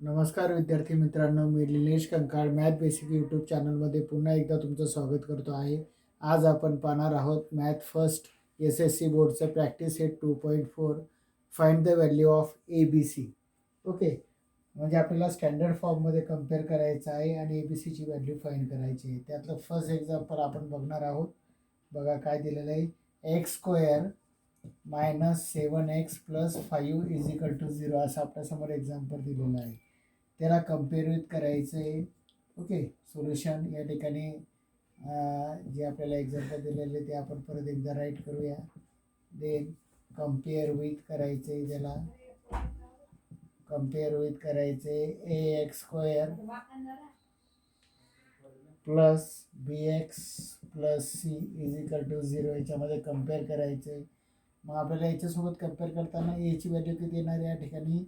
नमस्कार विद्यार्थी मित्रांनो मी Nilesh Kankal math basic YouTube चॅनलमध्ये पुन्हा एकदा तुमचं स्वागत करतो आहे. आज आपण पाहणार आहोत math first S S C बोर्डचं practice set two point four find the value of A B C. Okay म्हणजे आपल्याला स्टँडर्ड फॉर्ममध्ये कंपेअर करायचं आहे आणि ए बी सीची व्हॅल्यू फाईंड करायची आहे. त्यातलं फर्स्ट एक्झाम्पल आपण बघणार आहोत. बघा काय दिलेलं आहे. X square minus seven X plus five is equal to zero असं आपल्यासमोर एक्झाम्पल दिलेलं आहे. त्याला कंपेअर विथ करायचं आहे. ओके सोल्युशन या ठिकाणी जे आपल्याला एक्झाम्पल दिलेले ते आपण परत एकदा राईट करूया. देन कंपेअर विथ करायचं आहे त्याला. कंपेअर विथ करायचे A X square plus B X plus C is equal to zero याच्यामध्ये कंपेअर करायचं आहे. मग आपल्याला याच्यासोबत कंपेअर करताना एची व्हॅल्यू किती येणार? या ठिकाणी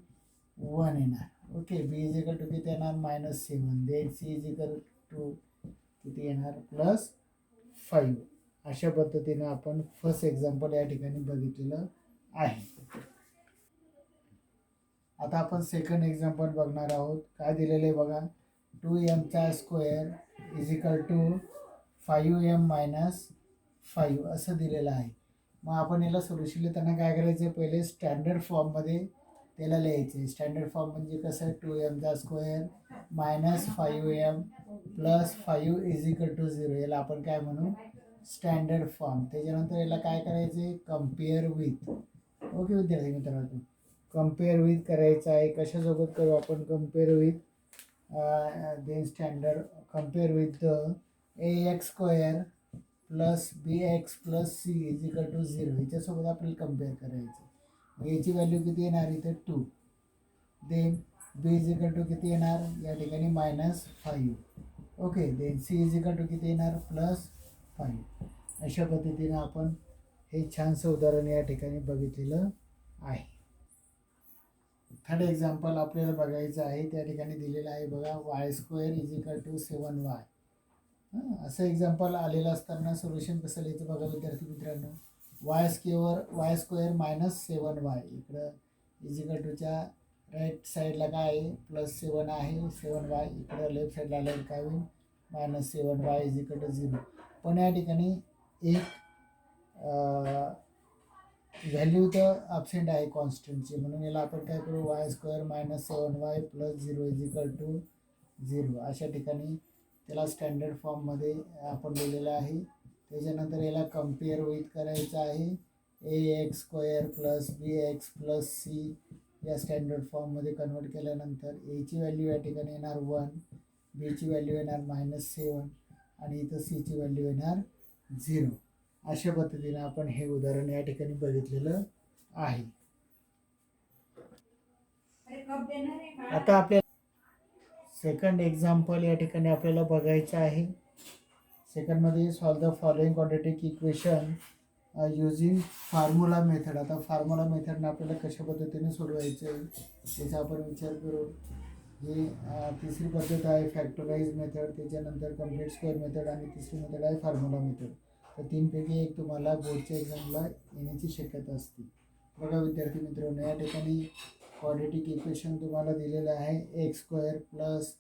वन येणार. Okay B is equal to किती येणार? Minus seven then C is equal to किती येणार? प्लस फाईव्ह अशा पद्धतीनं आपण फर्स्ट एक्झाम्पल या ठिकाणी बघितलेलं आहे. आता आपण सेकंड एक्झाम्पल बघणार आहोत. काय दिलेलं आहे बघा? Two एमचा square is equal to five M minus five असं दिलेलं आहे. मग आपण याला सोल्युशनला त्यांना काय करायचं आहे पहिले स्टँडर्ड फॉर्ममध्ये त्याला लिहायचे स्टँडर्ड फॉर्म म्हणजे कसं? आहे two एमचा square minus five M plus five is equal to zero याला आपण काय म्हणू? स्टँडर्ड फॉर्म त्याच्यानंतर याला काय करायचं आहे कंपेअर विथ ओके विद्यार्थी मित्रांनो. कंपेअर विथ करायचं आहे. कशासोबत करू आपण? Compare with then standard compare with the A X square plus B X plus C is equal to zero ह्याच्यासोबत आपल्याला कंपेअर करायचं मग याची व्हॅल्यू किती येणार इथे two then B is equal to किती येणार? या ठिकाणी minus five okay then C is equal to किती येणार? प्लस फाईव्ह अशा पद्धतीनं आपण हे छानसं उदाहरण या ठिकाणी बघितलेलं आहे. थर्ड एक्झाम्पल आपल्याला बघायचं आहे त्या ठिकाणी दिलेलं आहे बघा Y square is equal to seven Y असं एक्झाम्पल आलेलं असताना सोल्युशन कसं लिहायचं बघा विद्यार्थी मित्रांनो? Y square Y square minus seven Y इकडं इजिकल टूच्या राईट साईडला काय आहे? प्लस सेवन आहे. सेवन वाय इकडं लेफ्ट साईडला आलं काय होईल? Minus seven Y is equal to zero पण या ठिकाणी एक व्हॅल्यू तर अबसेंट आहे कॉन्स्टंटची म्हणून याला आपण काय करू? Y square minus seven Y plus zero is equal to zero अशा ठिकाणी त्याला स्टँडर्ड फॉर्ममध्ये आपण लिहिलेलं आहे. त्याच्यानंतर याला कंपेअर विथ करायचं आहे. A X square plus B X plus C या स्टँडर्ड फॉर्ममध्ये कन्वर्ट केल्यानंतर एची व्हॅल्यू या ठिकाणी येणार वन बीची व्हॅल्यू येणार मायनस सेवन आणि इथं सीची व्हॅल्यू येणार झिरो अशा पद्धतीने आपण हे उदाहरण या ठिकाणी बघितलेलं आहे. आता आपल्या सेकंड एक्झाम्पल या ठिकाणी आपल्याला बघायचं आहे. सेकंडमध्ये solve the following quadratic equation using formula method आता फार्मुला मेथडनं आपल्याला कशा पद्धतीने सोडवायचं आहे त्याचा आपण विचार करू. ही uh, तिसरी पद्धत आहे फॅक्टराईज मेथड त्याच्यानंतर कंप्लीट स्क्वेअर मेथड आणि तिसरी मेथड आहे फार्मुला मेथड तर तीनपैकी एक तुम्हाला बोर्डच्या एक्झामला येण्याची शक्यता असते. बघा विद्यार्थी मित्रांनो या ठिकाणी क्वाड्रेटिक इक्वेशन तुम्हाला दिलेलं आहे X square plus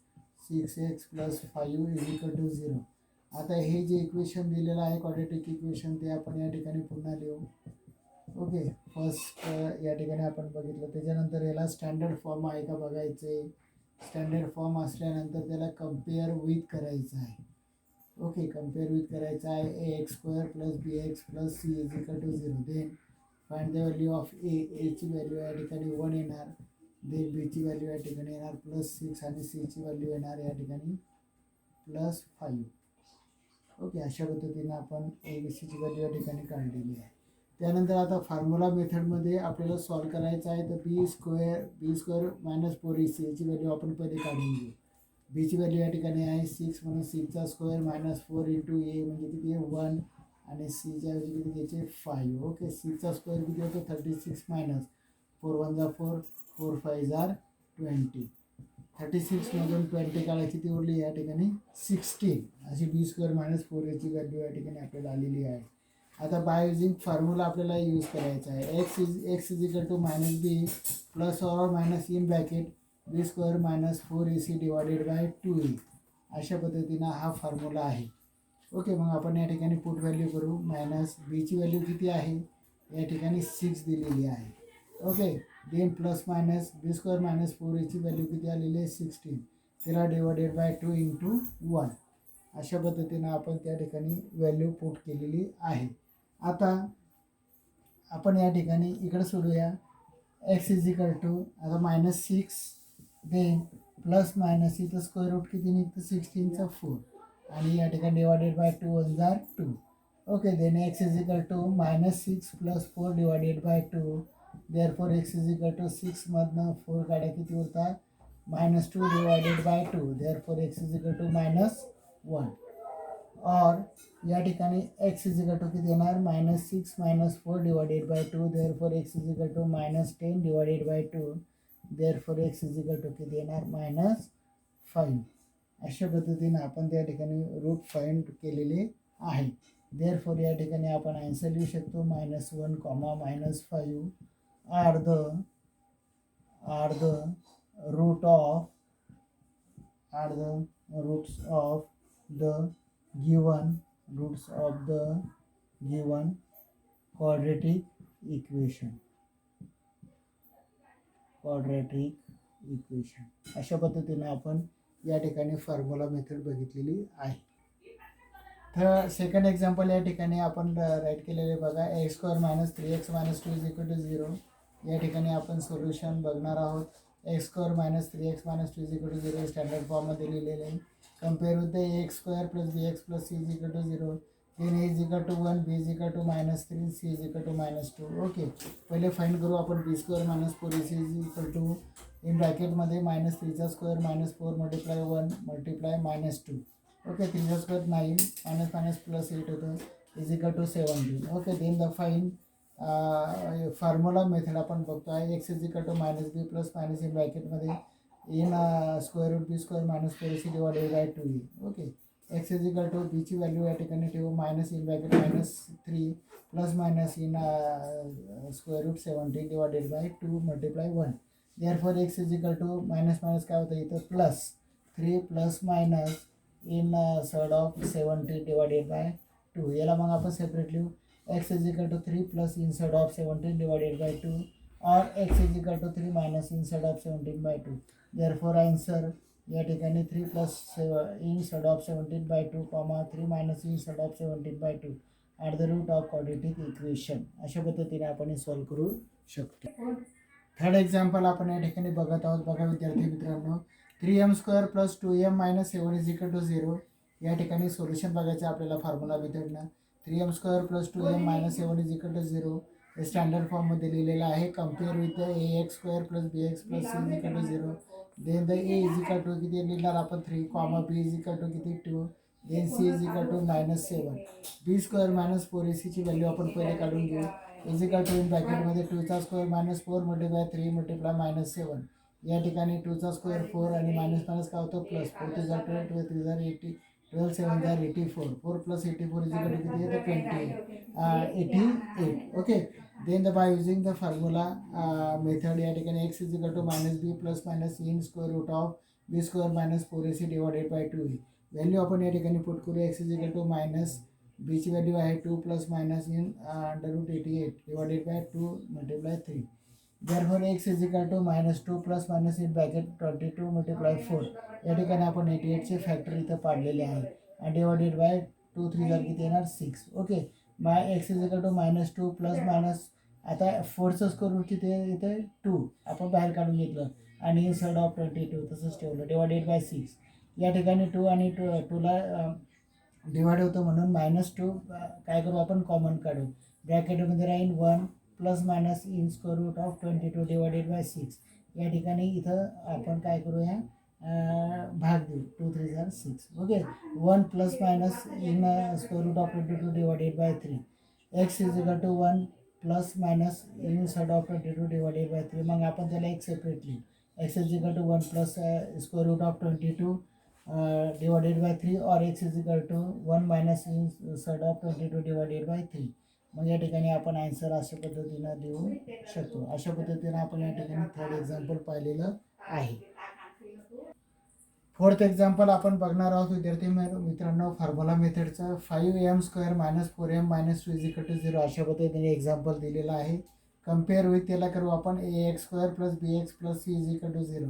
six X plus five is equal to zero आता हे जे इक्वेशन दिलेलं आहे क्वाड्रेटिक इक्वेशन ते आपण या ठिकाणी पुन्हा लिहू. ओके फर्स्ट या ठिकाणी आपण बघितलं. त्याच्यानंतर याला स्टँडर्ड फॉर्म आहे का बघायचं? आहे स्टँडर्ड फॉर्म असल्यानंतर त्याला कंपेअर विथ करायचं आहे. ओके कंपेअर विथ करायचं आहे. A X square plus B X plus C is equal to zero then find the value of A एची व्हॅल्यू या ठिकाणी वन येणार. देन बीची व्हॅल्यू या ठिकाणी येणार. प्लस सिक्स आणि सीची व्हॅल्यू येणार या ठिकाणी प्लस फाईव्ह ओके अशा पद्धतीने आपण ए बी सीची व्हॅल्यू या ठिकाणी काढलेली आहे. त्यानंतर आता फॉर्म्युला मेथडमध्ये आपल्याला सॉल्व करायचं आहे तर B square B square minus four E C याची व्हॅल्यू आपण पहिले काढून घेऊ. बीची व्हॅल्यू या ठिकाणी आहे सिक्स म्हणून सिक्सचा square minus four into A म्हणजे किती आहे? वन आणि सीच्या ऐवजी किती घ्यायचे? फाईव्ह ओके सीचा स्क्वेअर किती होतो? Thirty six minus four one जा फोर फोर फाय जार ट्वेंटी थर्टी सिक्समधून ट्वेंटी काढायची ती उरली या ठिकाणी. सिक्स्टीन अशी बी स्क्वेअर मायनस फोर याची व्हॅल्यू या ठिकाणी आपल्याला आलेली आहे. आता बाय युजिंग फॉर्म्युला आपल्याला यूज करायचा आहे. X is X is equal to minus B plus or minus in bracket B square minus four A C divided by two A अशा पद्धतीनं हा फॉर्म्युला आहे. ओके मग आपण या ठिकाणी पुट व्हॅल्यू करू. मायनस बीची व्हॅल्यू किती आहे? या ठिकाणी सिक्स दिलेली आहे. Okay then plus minus B square minus four याची व्हॅल्यू किती आलेली आहे? सिक्स्टीन त्याला divided by two into one अशा पद्धतीनं आपण त्या ठिकाणी व्हॅल्यू पुट केलेली आहे. आता आपण या ठिकाणी इकडं सोडूया. एक्स इज इकल टू आता minus six then plus minus इथं स्क्वेअर रूट किती निघतं? सिक्स्टीनचा फोर आणि या ठिकाणी divided by two one jar two okay then X is equal to minus six plus four divided by two therefore X is equal to सिक्समधनं four गाड्या किती होतात minus two divided by two therefore X is equal to minus one और या ठिकाणी x is equal to किती येणार? Minus six minus four divided by two therefore X is equal to minus ten divided by two therefore X is equal to किती येणार? Minus five अशा पद्धतीनं आपण त्या ठिकाणी रूट फाईंड केलेले आहे. देअर फोर या ठिकाणी आपण आन्सर लिहू शकतो. Minus one comma minus five are the are the root of are the roots of the given roots of the given quadratic equation. Quadratic equation अशा पद्धतीने आपण या ठिकाणी फॉर्म्युला मेथड बघितलेली आहे. तर सेकंड एक्झाम्पल या ठिकाणी आपण राईट केलेले बघा. X square minus three X minus two is equal to zero या ठिकाणी आपण सोल्युशन बघणार आहोत. X square minus three X minus two is to zero standard फॉर्ममध्ये लिहिलेले. आहे compare with the X square plus B X plus C equal to 0 then a is equal to 1 b two minus three c 3 c is equal to minus 2 okay पहिले find करू आपण b square minus four a c is equal to in ब्रॅकेटमध्ये minus थ्रीचा square minus four multiply one multiply minus two okay थ्रीचा square nine minus minus plus eight होतं is equal to seventeen okay then the fine formula method आपण बघतो आहे. X is equal to minus b plus minus in ब्रॅकेटमध्ये in uh, square root b square minus 4ac divided by 2e okay. X is equal equal to ची value या ठिकाणी ठेवू. Minus in bracket minus three plus minus in square root seventeen divided by two multiply one therefore x is equal to minus minus काय होतं इथं? Plus three plus minus in surd of seventeen divided by two याला मग आपण separate लिहू x is equal to three plus in of of divided by by two x x equal to to three minus in surd of seventeen by two या ठिकाणी three plus save in surd of seventeen by two comma three minus in surd of seventeen by two at the root of quadratic equation अशा पद्धतीने आपण हे solve करू शकतो. Third example आपण या ठिकाणी बघत आहोत. बघा विद्यार्थी मित्रांनो three m square plus two m minus seven is equal to zero या ठिकाणी सोल्युशन बघायचं आपल्याला formula मेथडनं three m square plus two m minus seven is equal to zero. हे स्टँडर्ड फॉर्ममध्ये लिहिलेलं आहे. Compare with the a x square plus b x plus c is equal to zero then the a is equal to किती लिहिणार आपण? Three comma b is equal to किती? Two then c is equal to minus seven b square minus four a सीची value आपण पहिले काढून घेऊ. Is equal to in ब्रॅकेटमध्ये टूचा square minus four multiply three multiply minus seven या ठिकाणी टूचा स्क्वेअर फोर आणि मायनस मायनस काय होतं? प्लस फोर टू हजार ट्वेल्व ट्वेल्व थ्री हजार eighty twelve seven jar eighty four four plus eighty four is equal to किती? येतं twenty eighty eight okay then the by using the formula method या ठिकाणी x is equal to minus b plus minus in square root of b square minus four a c divided by two a value आपण या ठिकाणी put करू. X is equal to minus बीची value आहे two plus minus in under root eighty eight divided by two multiply three therefore x is equal to minus two plus minus in bracket twenty two multiply four या ठिकाणी आपण eighty एटचे factor इथं पाडलेले आहे. आणि divided by to three जर किती येणार? Six okay my x is equal to minus two plus minus आता फोरचं स्कोर तिथे किती इथे टू आपण बाहेर काढून घेतलं. आणि सड ऑफ ट्वेंटी टू तसंच ठेवलं. डिवायडेड बाय सिक्स या ठिकाणी टू आणि टू टूला डिवाइड होतं म्हणून मायनस टू काय करू आपण? कॉमन काढू. ब्रॅकेटमध्ये राहील one plus minus in square root of twenty two divided by six. या ठिकाणी इथं आपण काय करूया? भाग देऊ. टू थ्री झार six. Okay? One plus minus in square root of twenty two divided by three. X is equal to one plus minus in surd of twenty two divided by three. मग आपण त्याला एक separately x is equal to one plus square root of twenty two divided by three और x is equal to one minus in surd of twenty two divided by three. मग या ठिकाणी आपण answer अशा पद्धतीनं देऊ शकतो. अशा पद्धतीनं आपण या ठिकाणी थर्ड एक्झाम्पल पाहिलेलं आहे. फोर्थ एक्झाम्पल आपण बघणार आहोत. विद्यार्थी मित्रांनो formula मेथडचं five m square minus four m minus two is equal to zero अशा पद्धतीने एक्झाम्पल दिलेलं आहे. कंपेअर विथ त्याला करू आपण a x square plus b x plus c is equal to zero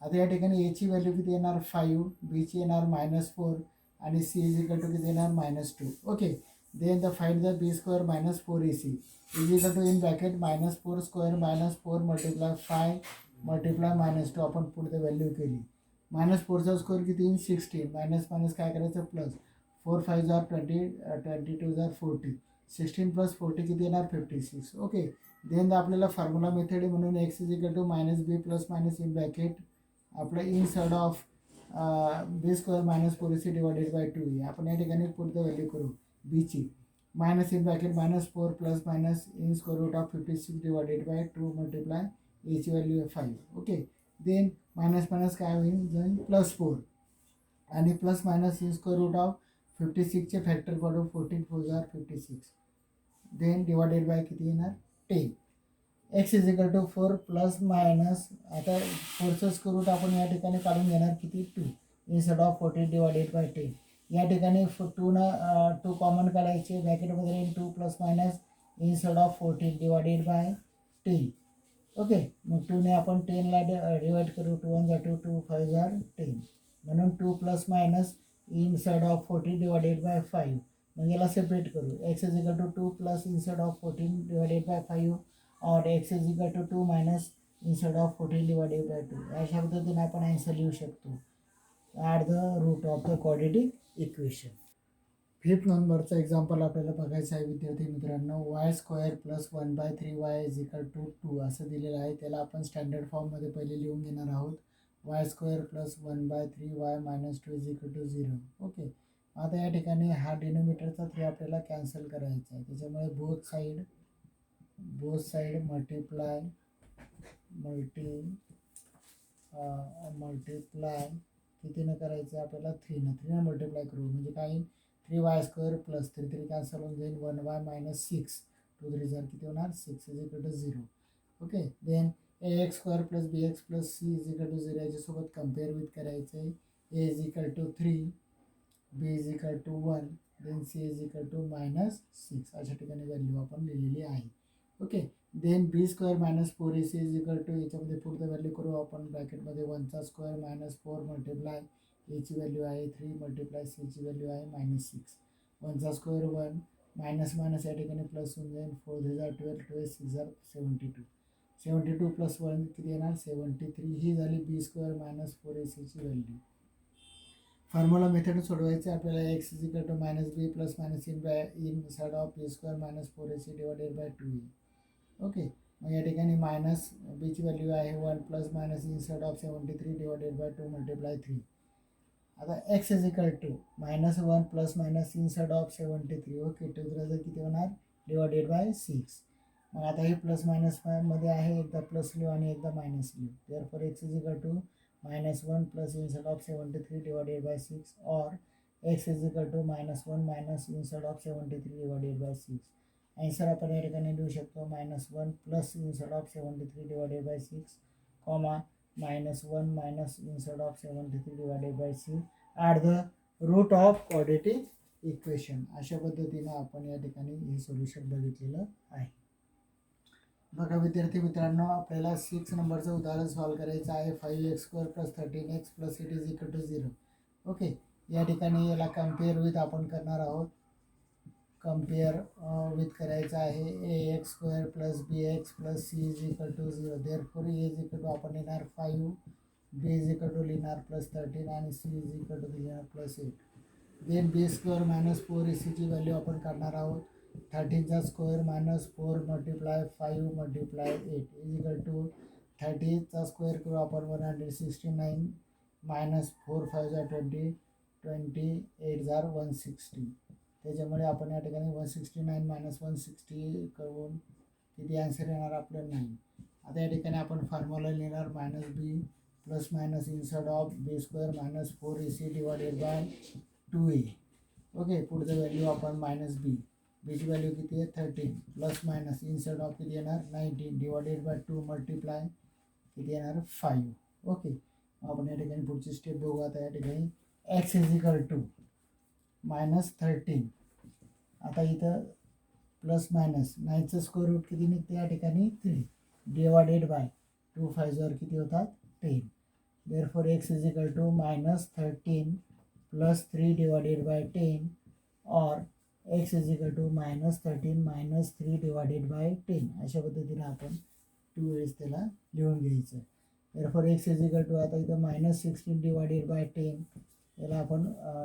आता या ठिकाणी एची व्हॅल्यू किती येणार? फाईव्ह बीची येणार मायनस फोर आणि सी इज इक्वल टू किती येणार? Minus two okay then the find the b square minus four a c is equal to in bracket minus four square minus four multiply five multiply minus two आपण पुढे value केली. Minus फोरचा score किती? येईल sixteen minus minus काय करायचं? Plus four five जार twenty twenty two जार फोर्टी सिक्स्टीन प्लस फोर्टी किती येणार? फिफ्टी सिक्स ओके देन आपल्याला फॉर्म्युला मेथड म्हणून x is equal to minus b plus minus in bracket आपलं in surd of b square minus four c divided by two आपण या ठिकाणी पुढचं value करू. बीची minus in bracket minus four plus minus in square root of fifty six divided by two multiply एची value आहे five okay then minus minus काय होईल? जाईल प्लस फोर आणि plus minus in square root of fifty सिक्सचे factor पडू fourteen four jar fifty six then divided by किती येणार? Ten x is equal to four plus minus आता फोरचं square route आपण या ठिकाणी काढून घेणार किती? Two instead of fourteen divided by ten या ठिकाणी टू न टू कॉमन काढायचे ब्रॅकेटमध्ये राहील two plus minus instead of fourteen divided by ten okay मग टूने आपण टेनला डिवाइड करू टू वन जा टू टू फाईव्ह जार टेन म्हणून two plus minus inside of fourteen divided by five मग याला सेपरेट करू. X is equal to two plus inside of fourteen divided by five और x is equal to two minus instead of fourteen divided by two अशा पद्धतीने आपण answer लिहू शकतो. At the root of the quadratic equation fifth नंबरचं example आपल्याला बघायचं आहे विद्यार्थी मित्रांनो y square plus one by three y is equal to two असं दिलेलं आहे. त्याला आपण स्टँडर्ड फॉर्ममध्ये पहिले लिहून घेणार आहोत. Y square plus one by three y minus two is equal to zero okay आता या ठिकाणी हा डिनोमीटरचा थ्री आपल्याला कॅन्सल करायचा आहे. त्याच्यामुळे both side both side multiply multi multiply कितीनं करायचं आपल्याला थ्रीनं थ्रीनं मल्टिप्लाय करू. म्हणजे काय three y square plus three three cancel होऊन जाईल. One y minus six two three जर किती होणार? Six is equal to zero okay then a x square plus b x plus c is equal to zero याच्यासोबत compare with करायचं आहे. A is equal to three b is equal to one then c is equal to minus six अशा ठिकाणी value आपण लिहिलेली आहे. Okay then b square minus four a c is equal to याच्यामध्ये पुढचं value करू आपण ब्रॅकेटमध्ये वनचा स्क्वेअर मायनस फोर मल्टिप्लाय एची व्हॅल्यू आहे थ्री मल्टिप्लाय सीची व्हॅल्यू आहे मायनस सिक्स वनचा स्क्वेअर वन मायनस मायनस या ठिकाणी प्लस होऊन जाईल four three twelve twelve six जार seventy two seventy two plus one किती येणार? सेवन्टी थ्री ही झाली b square minus four a सीची व्हॅल्यू फॉर्म्युला मेथड सोडवायचे. आपल्याला x is equal to minus b plus minus in by inside of b square minus four a c divided by two okay मग या ठिकाणी minus बीची value आहे? One plus minus insert of seventy three divided by two multiply three आता x is equal to minus one plus minus insert of seventy three okay two जर किती होणार? Divided by six मग आता हे plus मायनसमध्ये आहे एकदा प्लस लिहू आणि एकदा मायनस लिहू. Therefore x is equal to minus one plus insert of seventy three divided by six और x is equal to minus one minus insert of seventy three divided by six answer आपण या ठिकाणी लिहू शकतो. Minus one plus insert of seventy three divided by six comma minus one minus insert of seventy three divided by six at the root of quadratic equation अशा पद्धतीनं आपण या ठिकाणी हे सोल्युशन बघितलेलं आहे. बघा विद्यार्थी मित्रांनो आपल्याला सिक्स नंबरचं उदाहरण सॉल्व करायचं आहे. Five x square plus thirteen x plus eight is equal to zero okay या ठिकाणी याला कंपेअर विथ आपण करणार आहोत. कंपेअर विथ करायचं आहे. A X square plus B X plus C is equal to zero therefore A is equal to आपण लिहिणार five B is equal to लिहिणार प्लस थर्टीन आणि सी इज इक्वल टू लिहिणार plus eight then B square minus four A सीची value आपण काढणार आहोत. थर्टीनचा square minus four multiply five multiply eight is equal to थर्टीचा square करू आपण one hundred sixty nine minus four five झा twenty twenty eight जार one sixty त्याच्यामुळे आपण या ठिकाणी one sixty nine minus one sixty करून किती आन्सर येणार आपलं नाईन आता या ठिकाणी आपण फॉर्म्युला लिहिणार minus B plus minus insert of B square minus four A C divided by two A okay पुढचं व्हॅल्यू आपण मायनस बी बीची व्हॅल्यू किती आहे? Thirteen plus minus insert of किती येणार? Nineteen divided by two multiply किती येणार? फाईव्ह ओके आपण या ठिकाणी पुढची स्टेप बघू आता या ठिकाणी X is equal to minus thirteen. आता इथं प्लस मायनस. नाईनचं स्क्वेअर रूट किती निघते? या ठिकाणी थ्री डिवायडेड बाय टू फायझर किती होतात? Ten therefore X is equal to minus thirteen plus three divided by ten और X is equal to minus thirteen minus three divided by ten अशा पद्धतीनं आपण टू वेळेस त्याला लिहून घ्यायचं. Therefore X is equal to आता इथं minus sixteen divided by ten याला आपण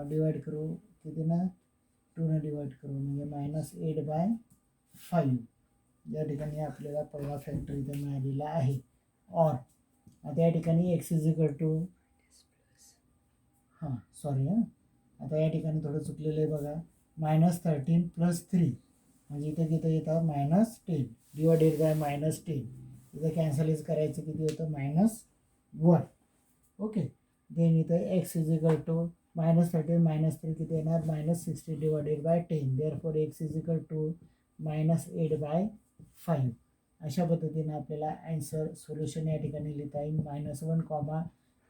डिवाईड करू किती ना टूनं डिवाइड करू म्हणजे मायनस एट बाय फाईव्ह या ठिकाणी आपल्याला पहिला फॅक्टर इथे मिळालेला आहे. और आता या ठिकाणी एक्स इजिकल टू हां सॉरी हां. आता या ठिकाणी थोडं चुकलेलं आहे बघा. मायनस थर्टीन प्लस थ्री म्हणजे इथं किती येतं? Minus ten divided by minus ten इथं कॅन्सलच करायचं किती होतं? मायनस वन ओके देन इथं X is equal to minus thirteen minus three किती येणार? Minus sixty divided by ten therefore X is equal to minus eight by five अशा पद्धतीनं आपल्याला ॲन्सर सोल्युशन या ठिकाणी लिहिता येईल. Minus one comma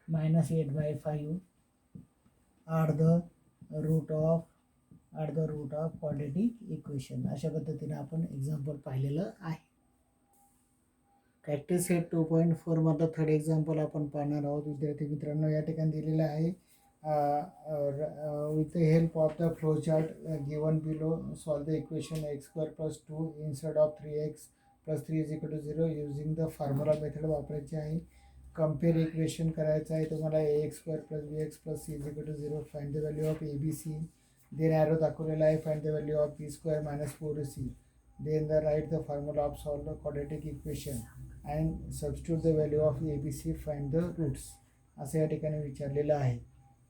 minus eight by five are the root of are the root of quadratic equation अशा पद्धतीने आपण एक्झाम्पल पाहिलेलं आहे. प्रॅक्टिस सेट टू पॉईंट फोरमधलं थर्ड एक्झाम्पल आपण पाहणार आहोत. विद्यार्थी मित्रांनो या ठिकाणी दिलेलं आहे. With the help of the flow chart given below solve the equation X square plus two instead of three X plus three is equal to zero using the formula method वापरायची आहे कंपेअर इक्वेशन करायचं आहे तुम्हाला A X square plus B X plus C is equal to zero find the value of A B C then arrow दाखवलेला आहे find the value of B square minus four C then the right the formula of solve the quadratic equation and substitute the value of A B C find the roots असं या ठिकाणी विचारलेलं आहे.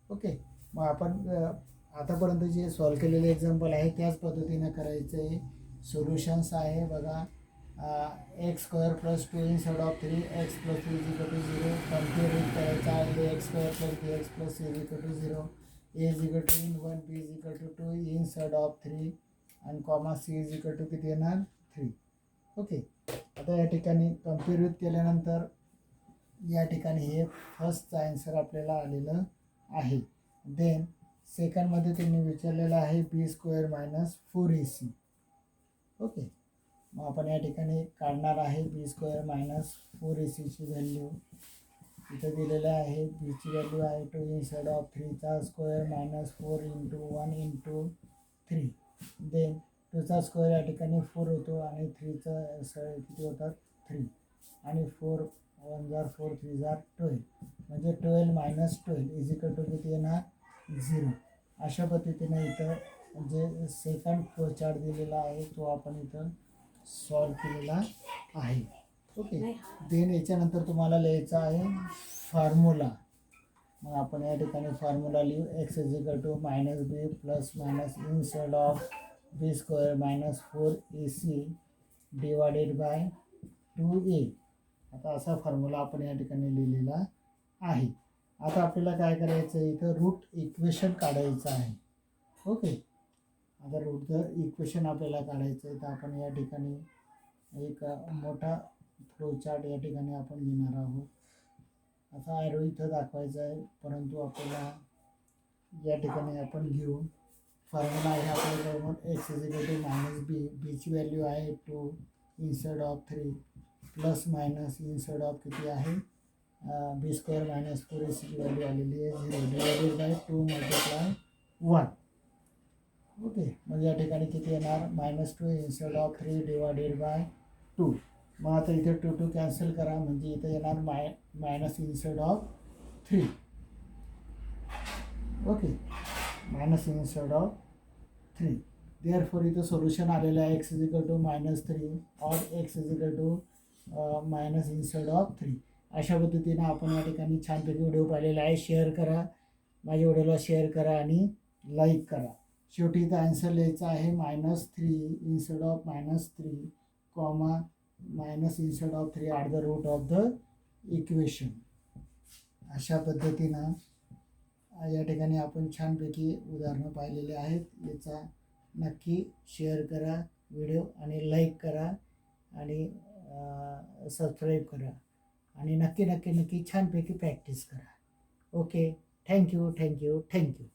Okay. मग आपण आतापर्यंत जे solve केलेले एक्झाम्पल आहे त्याच पद्धतीनं करायचं. आहे सोल्युशन्स आहे बघा. X square plus two inside of three X plus three is equal to zero compare with करायचा आहे. X square plus B X plus three equal to zero A is equal to in one B is equal to two inside of three आणि comma C is equal to किती येणार? Three okay. आता या ठिकाणी compare with केल्यानंतर या ठिकाणी हे फर्स्टचं आन्सर आपल्याला आलेलं आहे. देन सेकंडमध्ये त्यांनी विचारलेलं आहे B square minus four A C okay मग आपण या ठिकाणी काढणार आहे B square minus four A सीची व्हॅल्यू इथं दिलेलं आहे बीची व्हॅल्यू आहे two inside of थ्रीचा square minus four into one into three then टूचा square या ठिकाणी फोर होतो आणि थ्रीचा किती होतात? थ्री आणि फोर वन जार फोर थ्री जार ट्वेल्व. म्हणजे twelve minus twelve is equal to किती येणार? झिरो. अशा पद्धतीने इथं जे सेकंड फ्लो चार्ट दिलेला आहे तो आपण इथं सॉल्व केलेला आहे. ओके देन याच्यानंतर तुम्हाला लिहायचं आहे फॉर्म्युला मग आपण या ठिकाणी फॉर्म्युला लिहू. X is equal to minus B plus minus inside of B square minus four A C divided by two A आता असा फॉर्म्युला आपण या ठिकाणी लिहिलेला आहे. आता आपल्याला काय करायचं आहे? इथं रूट इक्वेशन काढायचं आहे. ओके आता रूट इक्वेशन आपल्याला काढायचं आहे तर आपण या ठिकाणी एक मोठा फ्लो चार्ट या ठिकाणी आपण घेणार आहोत. आता ॲरो इथं दाखवायचा आहे परंतु आपल्याला या ठिकाणी आपण घेऊ. फॉर्म्युला आहे आपल्याबरोबर X is to minus B बीची व्हॅल्यू आहे two instead of three plus minus inside of किती आहे? बी स्क्वेअर मायनस फोर एसीची व्हॅल्यू आलेली आहे zero. Divided by two multiply one okay म्हणजे या ठिकाणी किती येणार? Minus two inside of three divided by two मग आता इथे टू टू कॅन्सल करा म्हणजे इथे येणार my minus inside of three okay minus inside of three therefore इथं सोल्युशन आलेलं आहे X is equal to minus three or X is equal to minus instead of three अशा पद्धतीनं आपण या ठिकाणी छानपैकी व्हिडिओ पाहिलेला आहे. शेअर करा. माझ्या व्हिडिओला शेअर करा आणि लाईक करा. शेवटी इथं आन्सर लिहायचं आहे. Minus three instead of minus three comma minus instead of three are the root of the equation अशा पद्धतीनं या ठिकाणी आपण छानपैकी उदाहरणं पाहिलेली आहेत. याचा नक्की शेअर करा व्हिडिओ आणि लाईक करा आणि सबस्क्राईब करा. आणि नक्की नक्की नक्की छानपैकी प्रॅक्टिस करा. Okay thank you thank you thank you